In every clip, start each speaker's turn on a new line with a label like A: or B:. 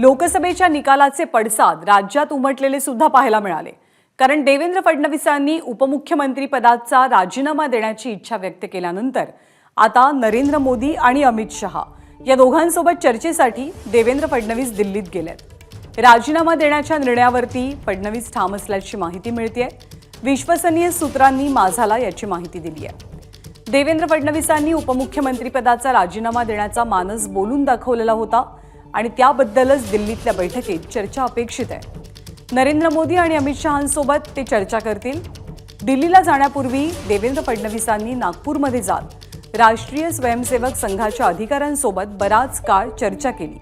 A: लोकसभेच्या निकालाचे पडसाद राज्यात उमटलेले सुद्धा पाहायला मिळाले. कारण देवेंद्र फडणवीसांनी उपमुख्यमंत्री पदाचा राजीनामा देण्याची इच्छा व्यक्त केल्यानंतर आता नरेंद्र मोदी आणि अमित शहा या दोघांसोबत चर्चेसाठी देवेंद्र फडणवीस दिल्लीत गेलेत. राजीनामा देण्याच्या निर्णयावरती फडणवीस ठाम असल्याची माहिती मिळतेय. विश्वसनीय सूत्रांनी माझाला याची माहिती दिली आहे. देवेंद्र फडणवीसांनी उपमुख्यमंत्रीपदाचा राजीनामा देण्याचा मानस बोलून दाखवलेला होता. आणि त्याबद्दलच दिल्लीतल्या बैठकीत चर्चा अपेक्षित आहे. नरेंद्र मोदी आणि अमित शहांसोबत ते चर्चा करतील. दिल्लीला जाण्यापूर्वी देवेंद्र फडणवीसांनी नागपूरमध्ये जात राष्ट्रीय स्वयंसेवक संघाच्या अधिकाऱ्यांसोबत बराच काळ चर्चा केली.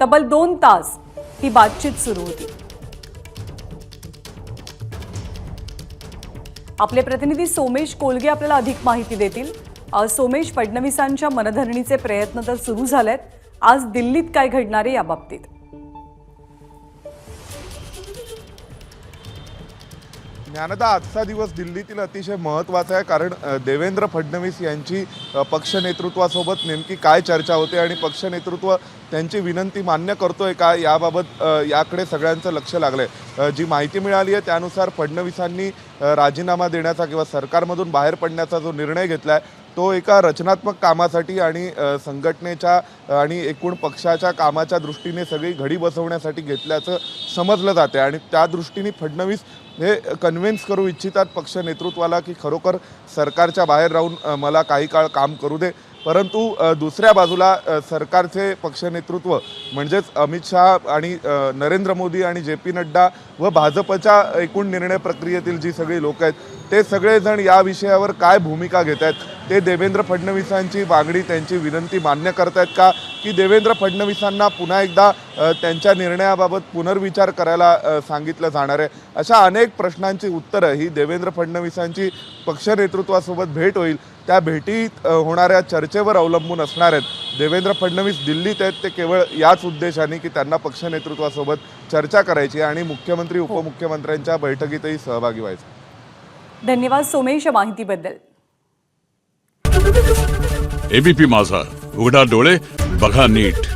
A: तब्बल दोन तास ही बातचीत सुरू होती. आपले प्रतिनिधी सोमेश कोलगे आपल्याला अधिक माहिती देतील. सोमेश फडणवीसांच्या मनधरणीचे प्रयत्न तर सुरू झालेत. आज दिल्लीत काय घडणार आहे याबाबतीत
B: ज्ञानदा आजचा दिवस दिल्लीतील अतिशय महत्त्वाचा आहे कारण देवेंद्र फडणवीस यांची पक्ष नेतृत्वासोबत नेमकी काय चर्चा होते आणि पक्ष नेतृत्व त्यांची विनंती मान्य करतोय का याबाबत याकडे सगळ्यांचं लक्ष लागलंय. जी माहिती मिळाली आहे त्यानुसार फडणवीसांनी राजीनामा देण्याचा किंवा सरकारमधून बाहेर पडण्याचा जो निर्णय घेतलाय तो एका रचनात्मक कामासाठी आणि संघटनेच्या आणि एकूण पक्षाच्या कामाच्या दृष्टीने सगळी घडी बसवण्यासाठी घेतल्याचं समजलं जाते आणि त्या दृष्टीने फडणवीस हे कन्व्हिन्स करू इच्छितात पक्ष नेतृत्वाला की खरोखर सरकारच्या बाहेर राहून मला काही काळ काम करू दे. परंतु दुसऱ्या बाजूला सरकारचे पक्ष नेतृत्व म्हणजेच अमित शहा आणि नरेंद्र मोदी आणि जे पी नड्डा व भाजपच्या एकूण निर्णय प्रक्रियेतील जी सगळी लोक आहेत ते सगळेजण या विषयावर काय भूमिका घेत आहेत ते देवेंद्र फडणवीसांची मागणी त्यांची विनंती मान्य करतायत का? की देवेंद्र फडणवीसांना पुन्हा एकदा त्यांच्या निर्णयाबाबत पुनर्विचार करायला सांगितलं जाणार आहे? अशा अनेक प्रश्नांची उत्तरं ही देवेंद्र फडणवीसांची पक्ष नेतृत्वासोबत भेट होईल. त्या भेटीत होणाऱ्या चर्चेवर अवलंबून असणार आहेत. देवेंद्र फडणवीस दिल्लीत आहेत ते केवळ याच उद्देशाने की त्यांना पक्ष नेतृत्वासोबत चर्चा करायची आणि मुख्यमंत्री उपमुख्यमंत्र्यांच्या बैठकीतही सहभागी व्हायचं.
A: धन्यवाद सोमेश माहितीबद्दल.
C: एबीपी माझा. उघडा डोळे बघा नीट.